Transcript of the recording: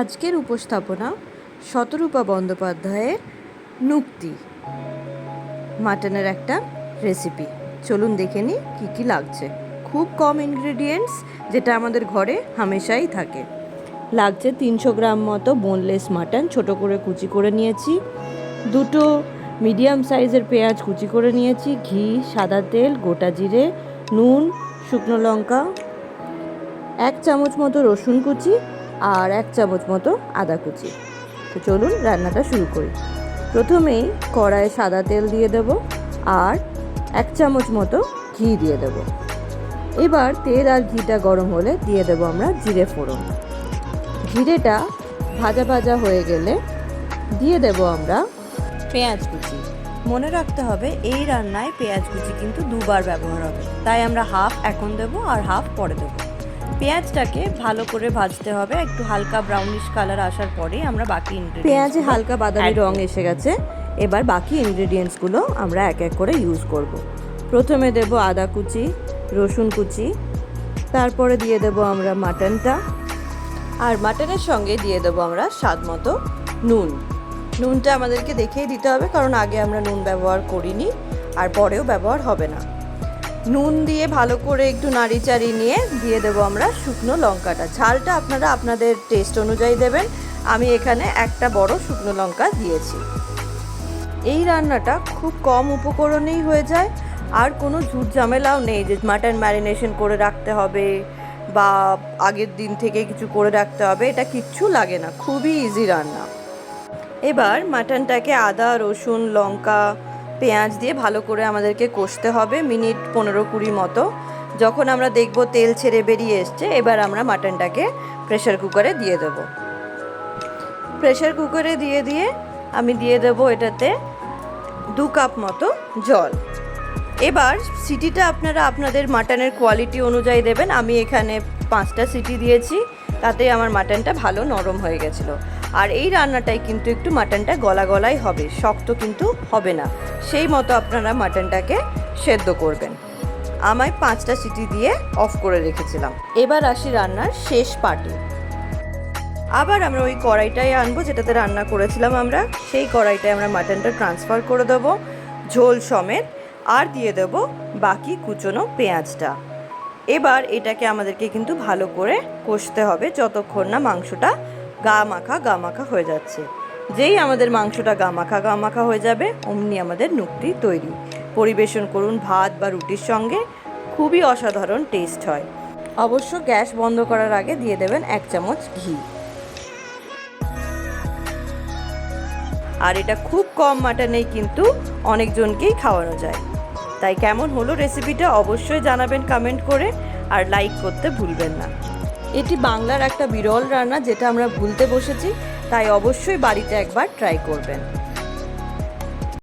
আজকের উপস্থাপনা শতরূপা বন্দ্যোপাধ্যায়ের নুক্তি মাটনের একটা রেসিপি চলুন দেখে নিই কী কী লাগছে। খুব কম ইনগ্রেডিয়েন্টস যেটা আমাদের ঘরে হামেশাই থাকে। লাগছে তিনশো গ্রাম মতো বোনলেস মাটন ছোট করে কুচি করে নিয়েছি। দুটো মিডিয়াম সাইজের পেঁয়াজ কুচি করে নিয়েছি। ঘি, সাদা তেল, গোটা জিরে, নুন, শুকনো লঙ্কা, এক চামচ মতো রসুন কুচি আর এক চামচ মতো আদা কুচি। তো চলুন রান্নাটা শুরু করি। প্রথমেই কড়াইয়ে সাদা তেল দিয়ে দেব আর এক চামচ মতো ঘি দিয়ে দেব। এবার তেল আর ঘিটা গরম হলে দিয়ে দেব আমরা জিরে ফোড়ন। জিরেটা ভাজা ভাজা হয়ে গেলে দিয়ে দেব আমরা পেঁয়াজ কুচি। মনে রাখতে হবে, এই রান্নায় পেঁয়াজ কুচি কিন্তু দুবার ব্যবহার হবে। তাই আমরা হাফ এখন দেব আর হাফ পরে দেবো। পেঁয়াজটাকে ভালো করে ভাজতে হবে। একটু হালকা ব্রাউনিশ কালার আসার পরেই আমরা বাকি পেঁয়াজে হালকা বাদামি রং এসে গেছে। এবার বাকি ইনগ্রেডিয়েন্টসগুলো আমরা এক এক করে ইউজ করব। প্রথমে দেব আদা কুচি রসুন কুচি তারপরে দিয়ে দেব আমরা মাটনটা আর মাটনের সঙ্গে দিয়ে দেবো আমরা স্বাদ মতো নুন। নুনটা আমাদেরকে দেখেই দিতে হবে কারণ আগে আমরা নুন ব্যবহার করিনি আর পরেও ব্যবহার হবে না। নুন দিয়ে ভালো করে একটু নাড়ি চাড়ি নিয়ে দিয়ে দেবো আমরা শুকনো লঙ্কাটা। ঝালটা আপনারা আপনাদের টেস্ট অনুযায়ী দেবেন। আমি এখানে একটা বড় শুকনো লঙ্কা দিয়েছি। এই রান্নাটা খুব কম উপকরণেই হয়ে যায়। আর কোনো ঝুট ঝামেলাও নেই যে মাটন ম্যারিনেশন করে রাখতে হবে বা আগের দিন থেকে কিছু করে রাখতে হবে, এটা কিচ্ছু লাগে না। খুবই ইজি রান্না। এবার মাটনটাকে আদা, রসুন, লঙ্কা পেঁয়াজ দিয়ে ভালো করে আমাদেরকে কষতে হবে মিনিট পনেরো কুড়ি মতো। যখন আমরা দেখব তেল ছেড়ে বেরিয়ে এসছে, এবার আমরা মাটনটাকে প্রেশার কুকারে দিয়ে দেব। প্রেশার কুকারে দিয়ে দিয়ে আমি দিয়ে দেব এটাতে দু কাপ মতো জল। এবার সিটিটা আপনারা আপনাদের মাটনের কোয়ালিটি অনুযায়ী দেবেন। আমি এখানে পাঁচটা সিটি দিয়েছি, তাতে আমার মাটনটা ভালো নরম হয়ে গেছিল। আর এই রান্নাটাই কিন্তু একটু মাটনটা গলা গলাই হবে, শক্ত কিন্তু হবে না। সেই মতো আপনারা মাটনটাকে সেদ্ধ করবেন। আমায় পাঁচটা সিটি দিয়ে অফ করে রেখেছিলাম। এবার আসি রান্নার শেষ পার্টে। আবার আমরা ওই কড়াইটাই আনব, যেটাতে রান্না করেছিলাম আমরা। সেই কড়াইটায় আমরা মাটনটা ট্রান্সফার করে দেবো, ঝোল সমেত, আর দিয়ে দেবো বাকি কুচনো পেঁয়াজটা। এবার এটাকে আমাদেরকে কিন্তু ভালো করে কষতে হবে, যতক্ষণ না মাংসটা গা মাখা গা মাখা হয়ে যাচ্ছে। যেই আমাদের মাংসটা গা মাখা গা মাখা হয়ে যাবে, অমনি আমাদের নুকটি তৈরি। পরিবেশন করুন ভাত বা রুটির সঙ্গে, খুবই অসাধারণ টেস্ট হয়। অবশ্য গ্যাস বন্ধ করার আগে দিয়ে দেবেন এক চামচ ঘি। আর এটা খুব কম মাটনেই কিন্তু অনেকজনকেই খাওয়ানো যায়। তাই কেমন হলো রেসিপিটা অবশ্যই জানাবেন কমেন্ট করে, আর লাইক করতে ভুলবেন না। এটি বাংলার একটা বিরল রান্না যেটা আমরা ভুলতে বসেছি, তাই অবশ্যই বাড়িতে একবার ট্রাই করবেন।